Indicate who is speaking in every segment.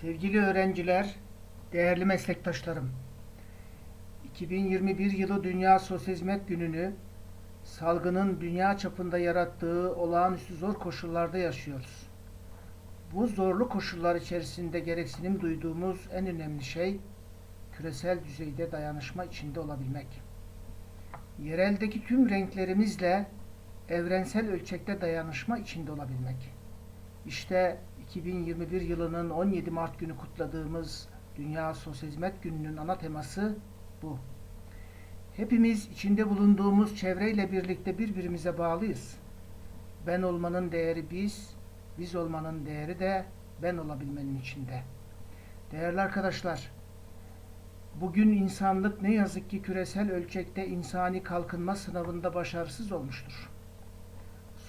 Speaker 1: Sevgili öğrenciler, değerli meslektaşlarım. 2021 yılı Dünya Sosyal Hizmet Günü'nü salgının dünya çapında yarattığı olağanüstü zor koşullarda yaşıyoruz. Bu zorlu koşullar içerisinde gereksinim duyduğumuz en önemli şey küresel düzeyde dayanışma içinde olabilmek. Yereldeki tüm renklerimizle evrensel ölçekte dayanışma içinde olabilmek. İşte 2021 yılının 17 Mart günü kutladığımız Dünya Sosyal Hizmet Günü'nün ana teması bu. Hepimiz içinde bulunduğumuz çevreyle birlikte birbirimize bağlıyız. Ben olmanın değeri biz, biz olmanın değeri de ben olabilmenin içinde. Değerli arkadaşlar, bugün insanlık ne yazık ki küresel ölçekte insani kalkınma sınavında başarısız olmuştur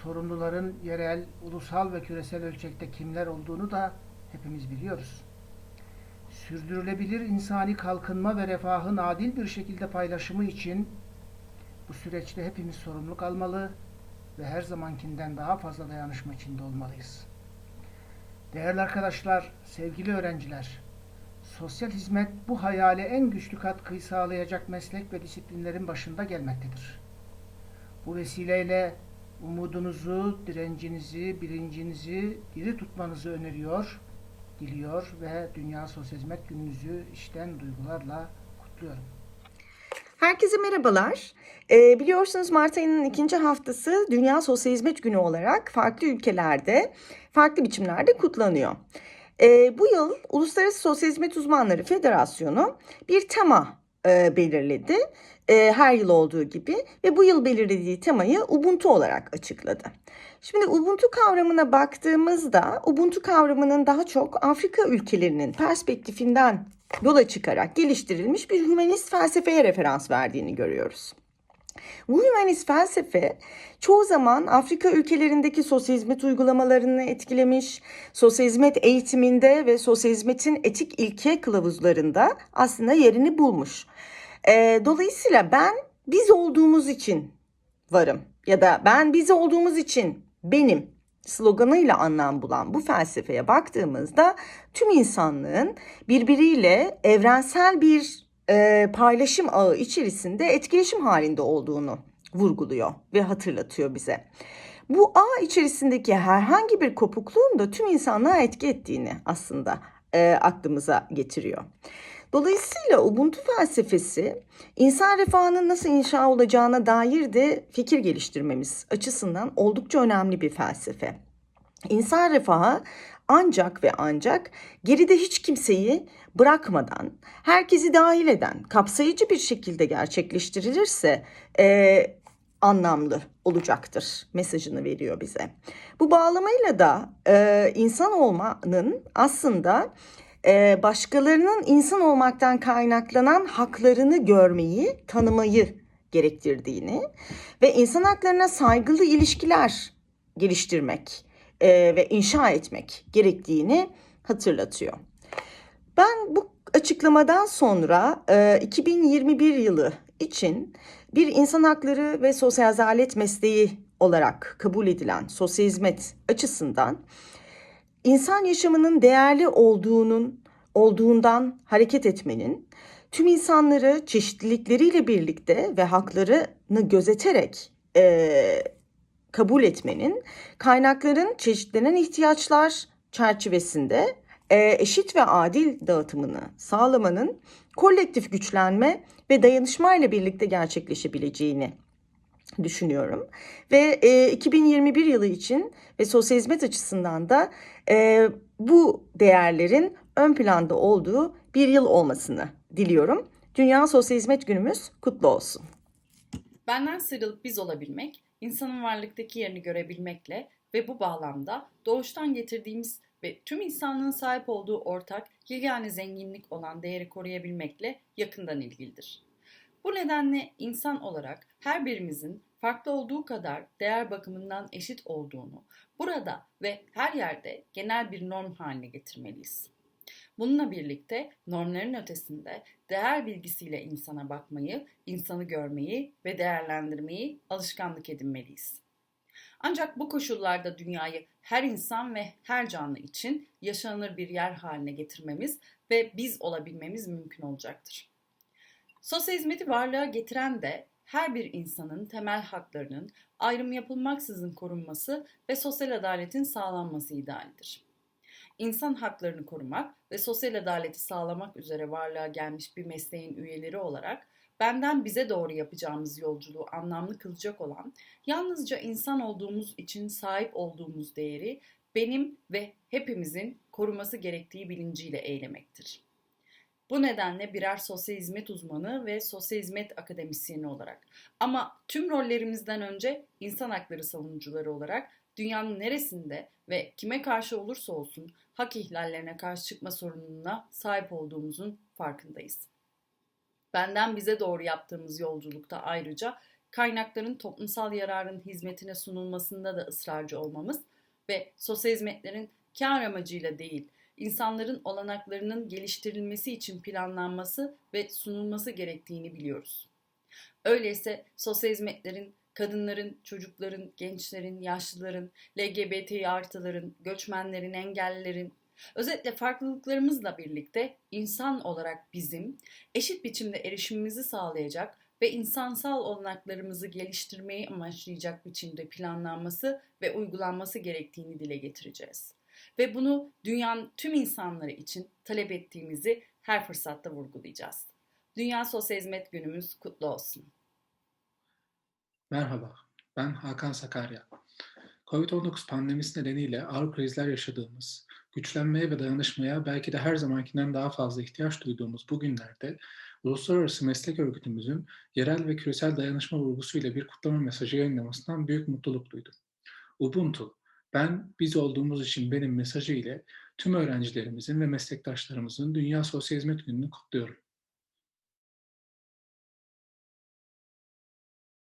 Speaker 1: sorumluların yerel, ulusal ve küresel ölçekte kimler olduğunu da hepimiz biliyoruz. Sürdürülebilir insani kalkınma ve refahın adil bir şekilde paylaşımı için bu süreçte hepimiz sorumluluk almalı ve her zamankinden daha fazla dayanışma içinde olmalıyız. Değerli arkadaşlar, sevgili öğrenciler, sosyal hizmet bu hayale en güçlü katkıyı sağlayacak meslek ve disiplinlerin başında gelmektedir. Bu vesileyle umudunuzu, direncinizi, bilincinizi diri tutmanızı öneriyor, diliyor ve Dünya Sosyal Hizmet Gününüzü işten duygularla kutluyorum.
Speaker 2: Herkese merhabalar. Ee, biliyorsunuz Mart ayının ikinci haftası Dünya Sosyal Hizmet Günü olarak farklı ülkelerde, farklı biçimlerde kutlanıyor. Ee, bu yıl Uluslararası Sosyal Hizmet Uzmanları Federasyonu bir tema e, belirledi. E, her yıl olduğu gibi ve bu yıl belirlediği temayı Ubuntu olarak açıkladı. Şimdi Ubuntu kavramına baktığımızda Ubuntu kavramının daha çok Afrika ülkelerinin perspektifinden yola çıkarak geliştirilmiş bir hümanist felsefeye referans verdiğini görüyoruz. Bu hümanist felsefe çoğu zaman Afrika ülkelerindeki sosyal hizmet uygulamalarını etkilemiş, sosyal hizmet eğitiminde ve sosyal hizmetin etik ilke kılavuzlarında aslında yerini bulmuş. Ee, dolayısıyla ben biz olduğumuz için varım ya da ben biz olduğumuz için benim sloganıyla anlam bulan bu felsefeye baktığımızda tüm insanlığın birbiriyle evrensel bir e, paylaşım ağı içerisinde etkileşim halinde olduğunu vurguluyor ve hatırlatıyor bize. Bu ağ içerisindeki herhangi bir kopukluğun da tüm insanlığa etki ettiğini aslında e, aklımıza getiriyor. Dolayısıyla Ubuntu felsefesi insan refahının nasıl inşa olacağına dair de fikir geliştirmemiz açısından oldukça önemli bir felsefe. İnsan refahı ancak ve ancak geride hiç kimseyi bırakmadan, herkesi dahil eden, kapsayıcı bir şekilde gerçekleştirilirse e, anlamlı olacaktır mesajını veriyor bize. Bu bağlamayla da e, insan olmanın aslında e, başkalarının insan olmaktan kaynaklanan haklarını görmeyi, tanımayı gerektirdiğini ve insan haklarına saygılı ilişkiler geliştirmek e, ve inşa etmek gerektiğini hatırlatıyor. Ben bu açıklamadan sonra e, 2021 yılı için bir insan hakları ve sosyal adalet mesleği olarak kabul edilen sosyal hizmet açısından insan yaşamının değerli olduğunun olduğundan hareket etmenin tüm insanları çeşitlilikleriyle birlikte ve haklarını gözeterek e, kabul etmenin kaynakların çeşitlenen ihtiyaçlar çerçevesinde e, eşit ve adil dağıtımını sağlamanın kolektif güçlenme ve dayanışma ile birlikte gerçekleşebileceğini düşünüyorum. Ve e, 2021 yılı için ve sosyal hizmet açısından da e, bu değerlerin ön planda olduğu bir yıl olmasını diliyorum. Dünya Sosyal Hizmet Günümüz kutlu olsun.
Speaker 3: Benden sıyrılıp biz olabilmek, insanın varlıktaki yerini görebilmekle ve bu bağlamda doğuştan getirdiğimiz ve tüm insanlığın sahip olduğu ortak yegane zenginlik olan değeri koruyabilmekle yakından ilgilidir. Bu nedenle insan olarak her birimizin farklı olduğu kadar değer bakımından eşit olduğunu burada ve her yerde genel bir norm haline getirmeliyiz. Bununla birlikte normların ötesinde değer bilgisiyle insana bakmayı, insanı görmeyi ve değerlendirmeyi alışkanlık edinmeliyiz. Ancak bu koşullarda dünyayı her insan ve her canlı için yaşanır bir yer haline getirmemiz ve biz olabilmemiz mümkün olacaktır. Sosyal hizmeti varlığa getiren de her bir insanın temel haklarının ayrım yapılmaksızın korunması ve sosyal adaletin sağlanması idealidir. İnsan haklarını korumak ve sosyal adaleti sağlamak üzere varlığa gelmiş bir mesleğin üyeleri olarak benden bize doğru yapacağımız yolculuğu anlamlı kılacak olan yalnızca insan olduğumuz için sahip olduğumuz değeri benim ve hepimizin koruması gerektiği bilinciyle eylemektir. Bu nedenle birer sosyal hizmet uzmanı ve sosyal hizmet akademisyeni olarak ama tüm rollerimizden önce insan hakları savunucuları olarak dünyanın neresinde ve kime karşı olursa olsun hak ihlallerine karşı çıkma sorumluluğuna sahip olduğumuzun farkındayız. Benden bize doğru yaptığımız yolculukta ayrıca kaynakların toplumsal yararın hizmetine sunulmasında da ısrarcı olmamız ve sosyal hizmetlerin kar amacıyla değil, insanların olanaklarının geliştirilmesi için planlanması ve sunulması gerektiğini biliyoruz. Öyleyse sosyal hizmetlerin kadınların, çocukların, gençlerin, yaşlıların, LGBT artıların, göçmenlerin, engellilerin, özetle farklılıklarımızla birlikte insan olarak bizim eşit biçimde erişimimizi sağlayacak ve insansal olanaklarımızı geliştirmeyi amaçlayacak biçimde planlanması ve uygulanması gerektiğini dile getireceğiz. Ve bunu dünyanın tüm insanları için talep ettiğimizi her fırsatta vurgulayacağız. Dünya Sosyal Hizmet Günümüz kutlu olsun.
Speaker 4: Merhaba, ben Hakan Sakarya. Covid-19 pandemisi nedeniyle ağır krizler yaşadığımız, güçlenmeye ve dayanışmaya belki de her zamankinden daha fazla ihtiyaç duyduğumuz bu günlerde Uluslararası Meslek Örgütümüzün yerel ve küresel dayanışma vurgusuyla bir kutlama mesajı yayınlamasından büyük mutluluk duydum. Ubuntu, ben biz olduğumuz için benim mesajı ile tüm öğrencilerimizin ve meslektaşlarımızın Dünya Sosyal Hizmet Günü'nü kutluyorum.